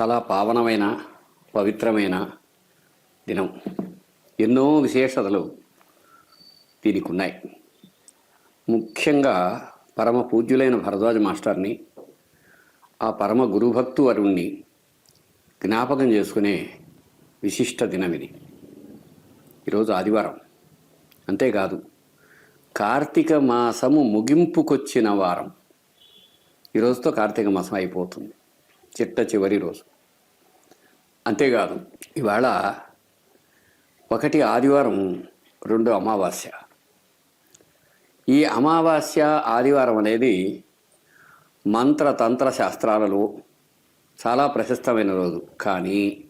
చాలా పావనమైన పవిత్రమైన దినం. ఎన్నో విశేషతలు దీనికి ఉన్నాయి ముఖ్యంగా పరమ పూజ్యులైన భరద్వాజ మాస్టర్ని ఆ పరమ గురుభక్తు అరుణ్ణి జ్ఞాపకం చేసుకునే విశిష్ట దినం ఇది ఈరోజు ఆదివారం. అంతేకాదు కార్తీక మాసము ముగింపుకొచ్చిన వారం. ఈరోజుతో కార్తీక మాసం అయిపోతుంది. చిట్ట చివరి రోజు. అంతేకాదు ఇవాళ ఒకటి ఆదివారం రెండు అమావాస్య. ఈ అమావాస్య ఆదివారం అనేది మంత్ర తంత్ర శాస్త్రాలలో చాలా ప్రశస్తమైన రోజు. కానీ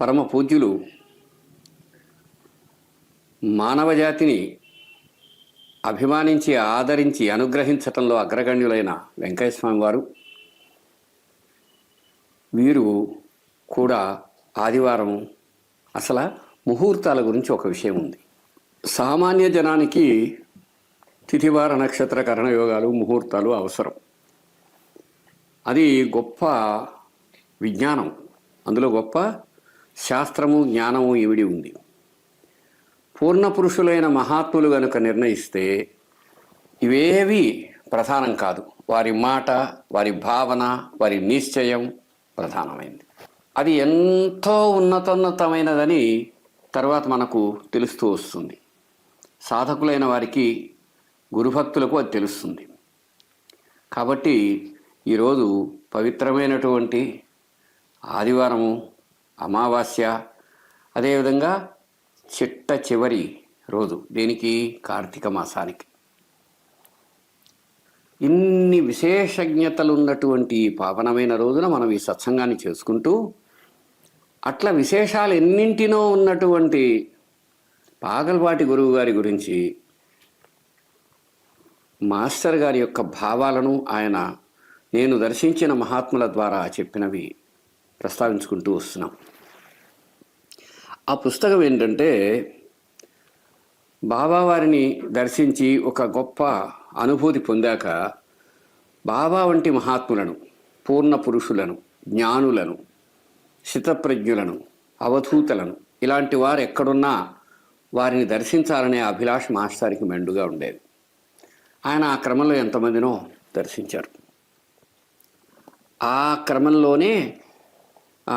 పరమ పూజ్యులు మానవ జాతిని అభిమానించి ఆదరించి అనుగ్రహించటంలో అగ్రగణ్యులైన వెంకయ్య స్వామి వారు వీరు కూడా ఆదివారం అసలు ముహూర్తాల గురించి ఒక విషయం ఉంది. సామాన్య జనానికి తిథివార నక్షత్ర కరణయోగాలు ముహూర్తాలు అవసరం. అది గొప్ప విజ్ఞానం. అందులో గొప్ప శాస్త్రము జ్ఞానము ఇవిడి ఉంది. పూర్ణ పురుషులైన మహాత్ములు గనుక నిర్ణయిస్తే ఇవేవి ప్రధానం కాదు. వారి మాట వారి భావన వారి నిశ్చయం ప్రధానమైంది. అది ఎంతో ఉన్నతోన్నతమైనదని తర్వాత మనకు తెలుస్తూ వస్తుంది. సాధకులైన వారికి గురుభక్తులకు అది తెలుస్తుంది. కాబట్టి ఈరోజు పవిత్రమైనటువంటి ఆదివారము అమావాస్య అదేవిధంగా చిట్ట చివరి రోజు దేనికి కార్తీక మాసానికి. ఇన్ని విశేషజ్ఞతలు ఉన్నటువంటి ఈ పావనమైన రోజున మనం ఈ సత్సంగాన్ని చేసుకుంటూ అట్లా విశేషాలు ఎన్నింటినో ఉన్నటువంటి పాగల్పాటి గురువు గారి గురించి మాస్టర్ గారి యొక్క భావాలను ఆయన నేను దర్శించిన మహాత్ముల ద్వారా చెప్పినవి ప్రస్తావించుకుంటూ వస్తున్నాం. ఆ పుస్తకం ఏంటంటే బాబావారిని దర్శించి ఒక గొప్ప అనుభూతి పొందాక బాబా వంటి మహాత్ములను పూర్ణ పురుషులను జ్ఞానులను శితప్రజ్ఞులను అవధూతలను ఇలాంటి వారు ఎక్కడున్నా వారిని దర్శించాలనే అభిలాష మాస్టారికి మెండుగా ఉండేది. ఆయన ఆ క్రమంలో ఎంతమందినో దర్శించారు. ఆ క్రమంలోనే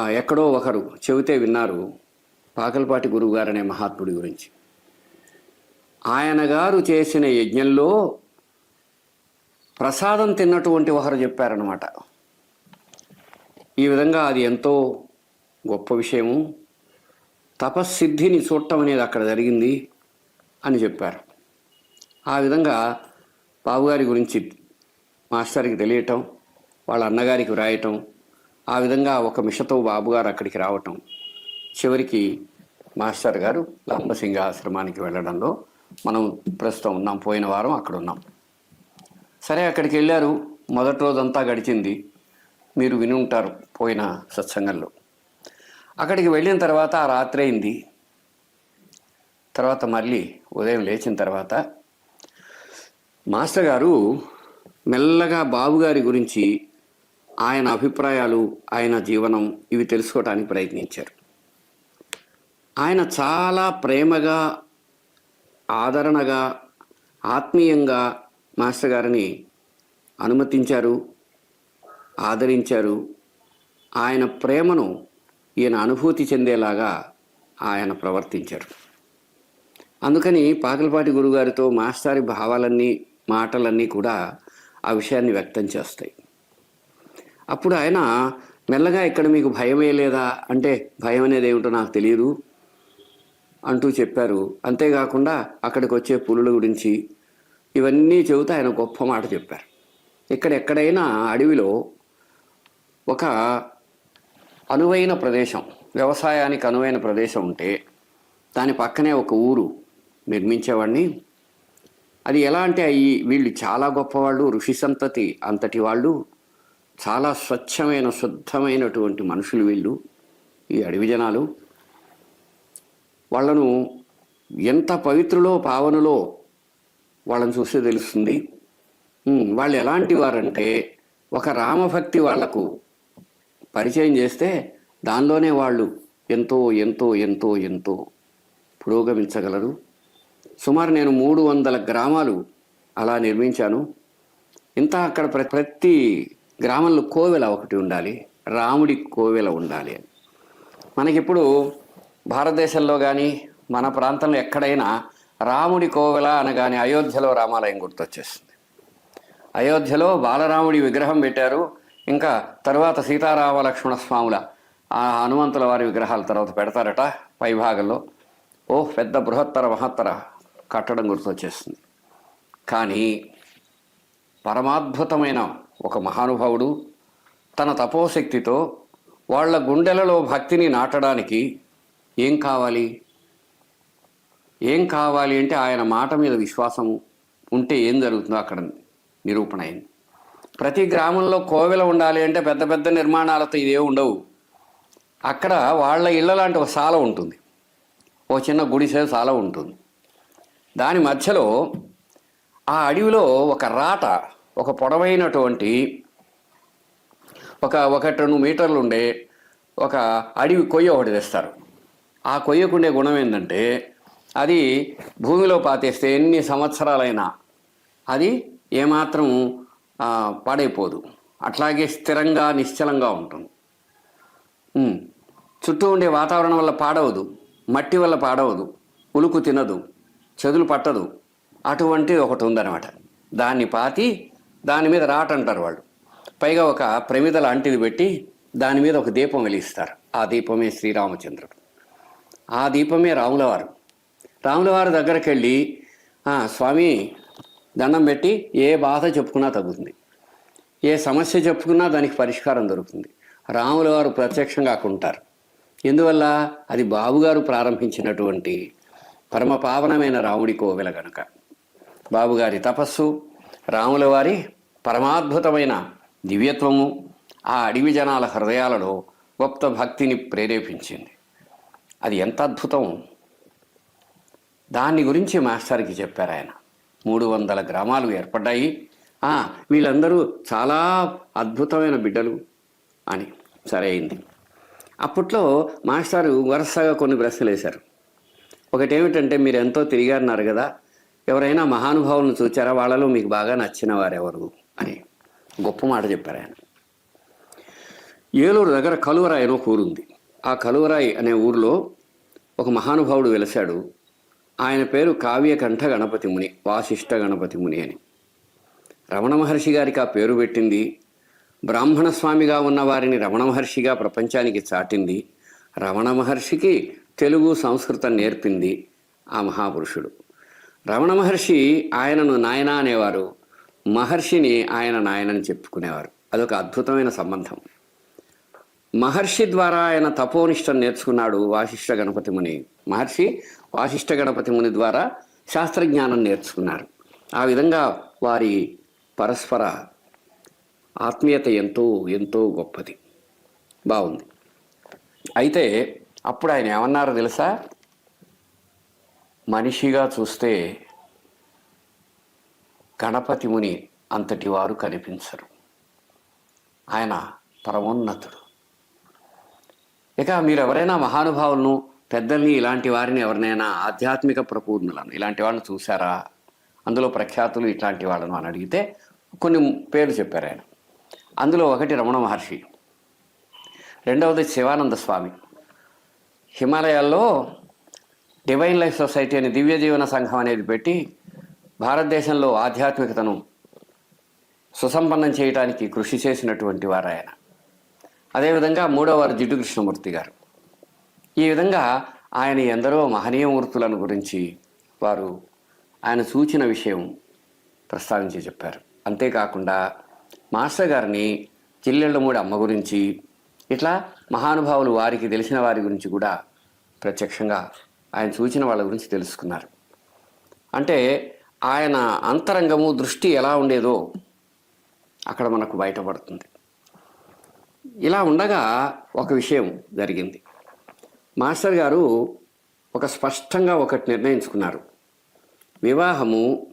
ఎక్కడో ఒకరు చెబితే విన్నారు పాకలపాటి గురువు గారు అనే మహాత్ముడి గురించి. ఆయన గారు చేసిన యజ్ఞంలో ప్రసాదం తిన్నటువంటి ఒకరు చెప్పారనమాట ఈ విధంగా అది ఎంతో గొప్ప విషయము. తపస్సిద్ధిని చూడటం అనేది అక్కడ జరిగింది అని చెప్పారు. ఆ విధంగా బాబుగారి గురించి మాస్టర్కి తెలియటం వాళ్ళ అన్నగారికి వ్రాయటం ఆ విధంగా ఒక మిషతో బాబుగారు అక్కడికి రావటం. చివరికి మాస్టర్ గారు లంబసింగ ఆశ్రమానికి వెళ్ళడంలో మనం ప్రస్తుతం ఉన్నాం పోయిన వారం అక్కడ ఉన్నాం. సరే అక్కడికి వెళ్ళారు. మొదటి రోజంతా గడిచింది. మీరు విని ఉంటారు పోయిన సత్సంగంలో. అక్కడికి వెళ్ళిన తర్వాత ఆ రాత్రి అయింది. తర్వాత మళ్ళీ ఉదయం లేచిన తర్వాత మాస్టర్ గారు మెల్లగా బాబుగారి గురించి ఆయన అభిప్రాయాలు ఆయన జీవనం ఇవి తెలుసుకోవడానికి ప్రయత్నించారు. ఆయన చాలా ప్రేమగా ఆదరణగా ఆత్మీయంగా మాస్టర్ గారిని అనుమతించారు ఆదరించారు. ఆయన ప్రేమను ఈయన అనుభూతి చెందేలాగా ఆయన ప్రవర్తించారు. అందుకని పాకలపాటి గురుగారితో మాస్టారి భావాలన్నీ మాటలన్నీ కూడా ఆ విషయాన్ని వ్యక్తం చేస్తాయి. అప్పుడు ఆయన మెల్లగా ఇక్కడ మీకు భయమే లేదా? అంటే భయం అనేది ఏమిటో నాకు తెలియదు అంటూ చెప్పారు. అంతేకాకుండా అక్కడికి వచ్చే పులుల గురించి ఇవన్నీ చెబుతూ ఆయన గొప్ప మాట చెప్పారు. ఇక్కడ ఎక్కడైనా అడవిలో ఒక అనువైన ప్రదేశం వ్యవసాయానికి అనువైన ప్రదేశం ఉంటే దాని పక్కనే ఒక ఊరు నిర్మించేవాడిని. అది ఎలా అంటే అవి వీళ్ళు చాలా గొప్పవాళ్ళు ఋషి సంతతి అంతటి వాళ్ళు చాలా స్వచ్ఛమైన శుద్ధమైనటువంటి మనుషులు వీళ్ళు ఈ అడవి జనాలు. వాళ్ళను ఎంత పవిత్రులో పావనులో వాళ్ళని చూస్తే తెలుస్తుంది. వాళ్ళు ఎలాంటి వారంటే ఒక రామభక్తి వాళ్ళకు పరిచయం చేస్తే దానిలోనే వాళ్ళు ఎంతో ఎంతో ఎంతో ఎంతో పురోగమించగలరు. సుమారు నేను మూడు వందల గ్రామాలు అలా నిర్మించాను. ఇంత అక్కడ ప్ర- ప్రతి గ్రామంలో కోవెల ఒకటి ఉండాలి రాముడి కోవెల ఉండాలి అని. మనకిప్పుడు భారతదేశంలో కానీ మన ప్రాంతంలో ఎక్కడైనా రాముడి కోవెల అనగానే అయోధ్యలో రామాలయం గుర్తొచ్చేస్తుంది అయోధ్యలో బాలరాముడి విగ్రహం పెట్టారు. ఇంకా తర్వాత సీతారామ లక్ష్మణ స్వాముల ఆ హనుమంతుల వారి విగ్రహాల తర్వాత పెడతారట పైభాగంలో ఓ పెద్ద బృహత్తర మహత్తర కట్టడం గుర్తొచ్చేస్తుంది కానీ పరమాద్భుతమైన ఒక మహానుభావుడు తన తపోశక్తితో వాళ్ళ గుండెలలో భక్తిని నాటడానికి ఏం కావాలి? ఏం కావాలి అంటే ఆయన మాట మీద విశ్వాసం ఉంటే ఏం జరుగుతుందో అక్కడ నిరూపణ అయింది. ప్రతి గ్రామంలో కోవెల ఉండాలి అంటే పెద్ద పెద్ద నిర్మాణాలతో ఇదే ఉండవు. అక్కడ వాళ్ళ ఇళ్ళ లాంటి ఒక సాల ఉంటుంది. ఓ చిన్న గుడిసె సాల ఉంటుంది. దాని మధ్యలో ఆ అడవిలో ఒక రాట ఒక పొడవైనటువంటి ఒక ఒకటి రెండు మీటర్లు ఉండే ఒక అడవి కొయ్య ఒకటి తెస్తారు. ఆ కొయ్యకుండే గుణం ఏంటంటే అది భూమిలో పాతేస్తే ఎన్ని సంవత్సరాలైనా అది ఏమాత్రం పాడైపోదు. అట్లాగే స్థిరంగా నిశ్చలంగా ఉంటుంది. చుట్టూ ఉండే వాతావరణం వల్ల పాడవదు. మట్టి వల్ల పాడవదు. ఉలుకు తినదు. చెదులు పట్టదు. అటువంటి ఒకటి ఉందన్నమాట. దాన్ని పాతి దాని మీద రాట అంటారు వాళ్ళు. పైగా ఒక ప్రమిద లాంటిది పెట్టి దాని మీద ఒక దీపం వెలిగిస్తారు. ఆ దీపమే శ్రీరామచంద్రుడు. ఆ దీపమే రాములవారు. రాములవారి దగ్గరికి వెళ్ళి స్వామి దండం పెట్టి ఏ బాధ చెప్పుకున్నా తగ్గుతుంది. ఏ సమస్య చెప్పుకున్నా దానికి పరిష్కారం దొరుకుతుంది. రాముల వారు ప్రత్యక్షంగా ఉంటారు ఎందువల్ల? అది బాబుగారు ప్రారంభించినటువంటి పరమ పావనమైన రాముడి కోవెల గనుక. బాబుగారి తపస్సు రాముల వారి పరమాద్భుతమైన దివ్యత్వము ఆ అడవి జనాల హృదయాలలో గొప్ప భక్తిని ప్రేరేపించింది. అది ఎంత అద్భుతం! దాన్ని గురించి మాస్టర్కి చెప్పారు ఆయన. మూడు వందల గ్రామాలు ఏర్పడ్డాయి. వీళ్ళందరూ చాలా అద్భుతమైన బిడ్డలు అని. సరే అయింది. అప్పట్లో మాస్టారు వరుసగా కొన్ని ప్రశ్నలు వేశారు. ఒకటి ఏమిటంటే మీరు ఎంతో తిరిగారన్నారు కదా ఎవరైనా మహానుభావులను చూచారా? వాళ్ళలో మీకు బాగా నచ్చిన వారెవరు అని. గొప్ప మాట చెప్పారు ఆయన. ఏలూరు దగ్గర కలువరాయి అని ఒక ఊరుంది ఆ కలువరాయి అనే ఊరిలో ఒక మహానుభావుడు వెలిశాడు. ఆయన పేరు కావ్యకంఠ గణపతి ముని వాసిష్ఠ గణపతి ముని అని. రమణ మహర్షి గారికి ఆ పేరు పెట్టింది. బ్రాహ్మణ స్వామిగా ఉన్న వారిని రమణ మహర్షిగా ప్రపంచానికి చాటింది. రమణ మహర్షికి తెలుగు సంస్కృతం నేర్పింది ఆ మహాపురుషుడు. రమణ మహర్షి ఆయనను నాయన అనేవారు. మహర్షిని ఆయన నాయనని చెప్పుకునేవారు. అదొక అద్భుతమైన సంబంధం. మహర్షి ద్వారా ఆయన తపోనిష్టం నేర్చుకున్నాడు వాసిష్ఠ గణపతి ముని. మహర్షి వాసిష్ఠ గణపతి ముని ద్వారా శాస్త్రజ్ఞానం నేర్చుకున్నారు. ఆ విధంగా వారి పరస్పర ఆత్మీయత ఎంతో ఎంతో గొప్పది. బాగుంది. అయితే అప్పుడు ఆయన ఏమన్నారో తెలుసా? మనిషిగా చూస్తే గణపతి ముని అంతటి వారు కనిపించరు. ఆయన పరమోన్నతుడు. ఇక మీరు ఎవరైనా మహానుభావులను పెద్దల్ని ఇలాంటి వారిని ఎవరినైనా ఆధ్యాత్మిక ప్రపూర్ణులను ఇలాంటి వాళ్ళని చూసారా అందులో ప్రఖ్యాతులు ఇట్లాంటి వాళ్ళను అని అడిగితే కొన్ని పేర్లు చెప్పారు ఆయన. అందులో ఒకటి రమణ మహర్షి రెండవది శివానంద స్వామి. హిమాలయాల్లో డివైన్ లైఫ్ సొసైటీ అనే దివ్య జీవన సంఘం అనేది పెట్టి భారతదేశంలో ఆధ్యాత్మికతను సుసంపన్నం చేయడానికి కృషి చేసినటువంటి వారు ఆయన. అదేవిధంగా మూడవ వారు జిడ్డు కృష్ణమూర్తి గారు. ఈ విధంగా ఆయన ఎందరో మహనీయమూర్తులను గురించి వారు ఆయన సూచిన విషయం ప్రస్తావించి చెప్పారు. అంతేకాకుండా మాస్టర్ గారిని జిల్లెళ్ళమూడి అమ్మ గురించి ఇట్లా మహానుభావులు వారికి తెలిసిన వారి గురించి కూడా ప్రత్యక్షంగా ఆయన సూచన వాళ్ళ గురించి తెలుసుకున్నారు. అంటే ఆయన అంతరంగము దృష్టి ఎలా ఉండేదో అక్కడ మనకు బయటపడుతుంది. ఇలా ఉండగా ఒక విషయం జరిగింది. మాస్టర్ గారు ఒక స్పష్టంగా ఒకటి నిర్ణయించుకున్నారు. వివాహము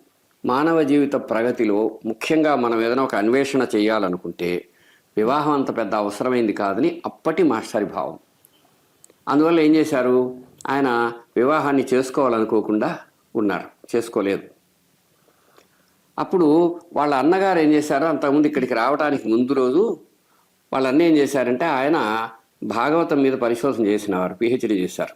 మానవ జీవిత ప్రగతిలో ముఖ్యంగా మనం ఏదైనా ఒక అన్వేషణ చేయాలనుకుంటే వివాహం అంత పెద్ద అవసరమైంది కాదని అప్పటి మాస్టరి భావం. అందువల్ల ఏం చేశారు? ఆయన వివాహాన్ని చేసుకోవాలనుకోకుండా ఉన్నారు. చేసుకోలేదు. అప్పుడు వాళ్ళ అన్నగారు ఏం చేశారు? అంతకుముందు ఇక్కడికి రావడానికి ముందు రోజు వాళ్ళన్న ఏం చేశారంటే ఆయన భాగవతం మీద పరిశోధన చేసినవారు పిహెచ్డి చేశారు.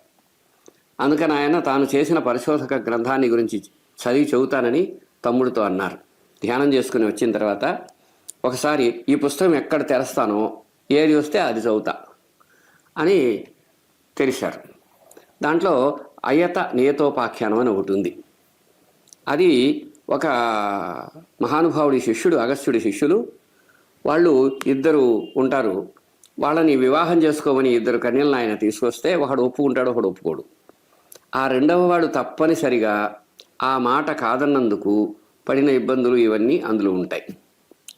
అందుకని ఆయన తాను చేసిన పరిశోధక గ్రంథాన్ని గురించి చదివి చెబుతానని తమ్ముడితో అన్నారు. ధ్యానం చేసుకుని వచ్చిన తర్వాత ఒకసారి ఈ పుస్తకం ఎక్కడ తెరస్తానో ఏది వస్తే అది చదువుతా అని తెలిసారు దాంట్లో అయత నియతోపాఖ్యానం అని ఒకటి ఉంది. అది ఒక మహానుభావుడి శిష్యుడు అగస్త్యుడి శిష్యులు వాళ్ళు ఇద్దరు ఉంటారు. వాళ్ళని వివాహం చేసుకోమని ఇద్దరు కన్యలను ఆయన తీసుకొస్తే ఒకడు ఒప్పుకుంటాడు ఒకడు ఒప్పుకోడు. ఆ రెండవ వాడు తప్పనిసరిగా ఆ మాట కాదన్నందుకు పడిన ఇబ్బందులు ఇవన్నీ అందులో ఉంటాయి.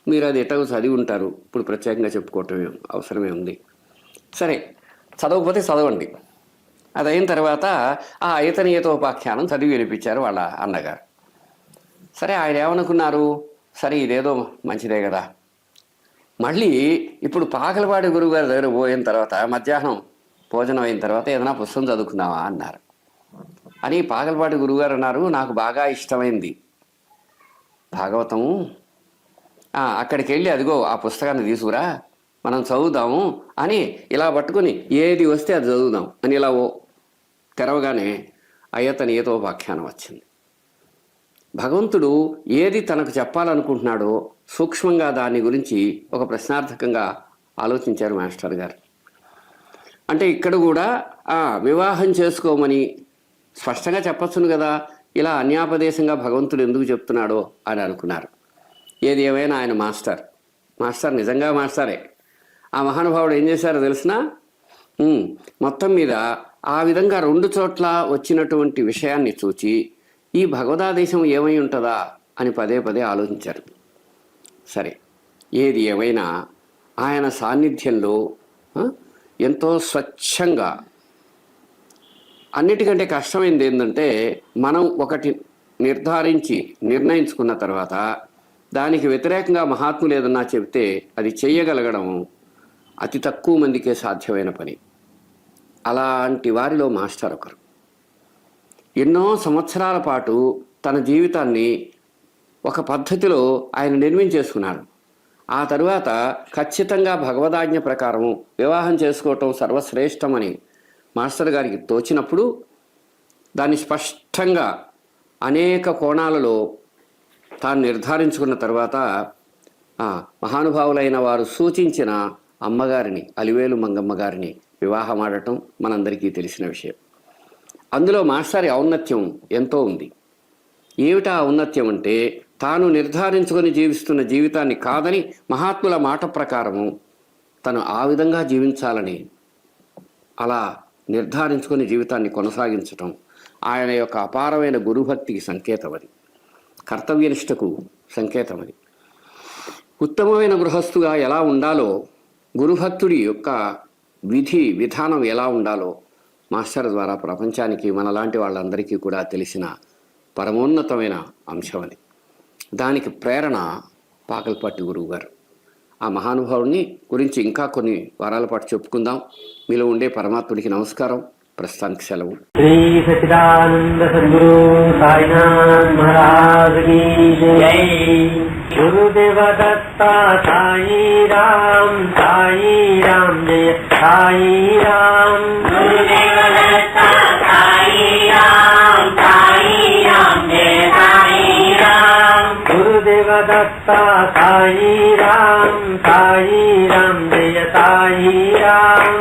మీరు అది ఎటో చదివి ఉంటారు? ఇప్పుడు ప్రత్యేకంగా చెప్పుకోవటం అవసరమే ఉంది. సరే చదవకపోతే చదవండి. అది అయిన తర్వాత ఆ ఐతనీయతోపాఖ్యానం చదివి వినిపించారు వాళ్ళ అన్నగారు. సరే ఆయన ఏమనుకున్నారు? సరే ఇదేదో మంచిదే కదా. మళ్ళీ ఇప్పుడు పాకలపాడి గురువుగారి దగ్గర పోయిన తర్వాత మధ్యాహ్నం భోజనం అయిన తర్వాత ఏదైనా పుస్తకం చదువుకుందామా అన్నారు. అని పాకలపాటి గురువుగారు అన్నారు నాకు బాగా ఇష్టమైంది భాగవతము. అక్కడికి వెళ్ళి అదిగో ఆ పుస్తకాన్ని తీసుకురా మనం చదువుదాము అని ఇలా పట్టుకుని ఏది వస్తే అది చదువుదాం అని ఇలా ఓ తెరవగానే అయ్యతని వ్యాఖ్యానం వచ్చింది. భగవంతుడు ఏది తనకు చెప్పాలనుకుంటున్నాడో సూక్ష్మంగా దాని గురించి ఒక ప్రశ్నార్థకంగా ఆలోచించారు మాస్టర్ గారు. అంటే ఇక్కడ కూడా వివాహం చేసుకోమని స్పష్టంగా చెప్పచ్చును కదా ఇలా అన్యాపదేశంగా భగవంతుడు ఎందుకు చెప్తున్నాడో అని అనుకున్నారు. ఏది ఏమైనా ఆయన మాస్టర్. మాస్టర్ నిజంగా మాస్టరే. ఆ మహానుభావుడు ఏం చేశారో తెలిసిన మొత్తం మీద ఆ విధంగా రెండు చోట్ల వచ్చినటువంటి విషయాన్ని చూచి ఈ భగవదాదేశం ఏమై ఉంటుందా అని పదే పదే ఆలోచించారు. సరే ఏది ఏమైనా ఆయన సాన్నిధ్యంలో ఎంతో స్వచ్ఛంగా అన్నిటికంటే కష్టమైంది ఏంటంటే మనం ఒకటి నిర్ధారించి నిర్ణయించుకున్న తర్వాత దానికి వ్యతిరేకంగా మహాత్ములు ఏదన్నా చెబితే అది చెయ్యగలగడం అతి తక్కువ మందికే సాధ్యమైన పని. అలాంటి వారిలో మాస్టర్ ఒకరు. ఎన్నో సంవత్సరాల పాటు తన జీవితాన్ని ఒక పద్ధతిలో ఆయన నిర్మించేసుకున్నాడు ఆ తరువాత ఖచ్చితంగా భగవదాజ్ఞ ప్రకారం వివాహం చేసుకోవటం సర్వశ్రేష్టమని మాస్టర్ గారికి తోచినప్పుడు దాన్ని స్పష్టంగా అనేక కోణాలలో తాను నిర్ధారించుకున్న తర్వాత మహానుభావులైన వారు సూచించిన అమ్మగారిని అలివేలు మంగమ్మ గారిని వివాహమాడటం మనందరికీ తెలిసిన విషయం. అందులో మాస్టారి ఔన్నత్యం ఎంతో ఉంది. ఏమిటా ఔన్నత్యం అంటే తాను నిర్ధారించుకొని జీవిస్తున్న జీవితాన్ని కాదని మహాత్ముల మాట ప్రకారము తను ఆ విధంగా జీవించాలని. అలా నిర్ధారించుకొని జీవితాన్ని కొనసాగించటం ఆయన యొక్క అపారమైన గురుభక్తికి సంకేతం అది. కర్తవ్యనిష్టకు సంకేతం అది. ఉత్తమమైన గృహస్థుగా ఎలా ఉండాలో గురుభక్తుడి యొక్క విధి విధానం ఎలా ఉండాలో మాస్టర్ ద్వారా ప్రపంచానికి మనలాంటి వాళ్ళందరికీ కూడా తెలిసిన పరమోన్నతమైన అంశం అని దానికి ప్రేరణ పాకల్పాటి గురువు గారు ఆ మహానుభావుడిని గురించి ఇంకా కొన్ని వారాల పాటు చెప్పుకుందాం. మీలో ఉండే పరమాత్ముడికి నమస్కారం. ప్రస్తుతానికి సెలవు. శ్రీ సచిదానంద సద్గురు సాయినాథ్ మహారాజ్ జై. గురుదేవ సాయి రామ్ సాయి రామ్ జయ సాయి రామ్ గురుదేవ సాయి రామ్ సాయి రామ్ జయ సాయి రామ్ సాయి రామ్ సాయి రామ్ జయ సాయి రామ్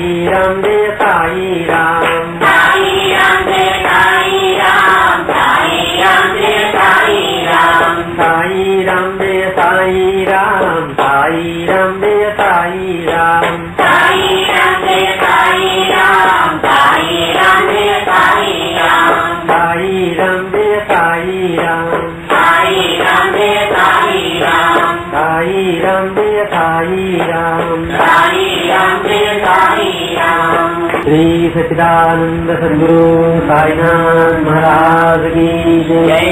Ram श्रीसच्चिदानन्दसद्गुरुकायिना महाराजी जय।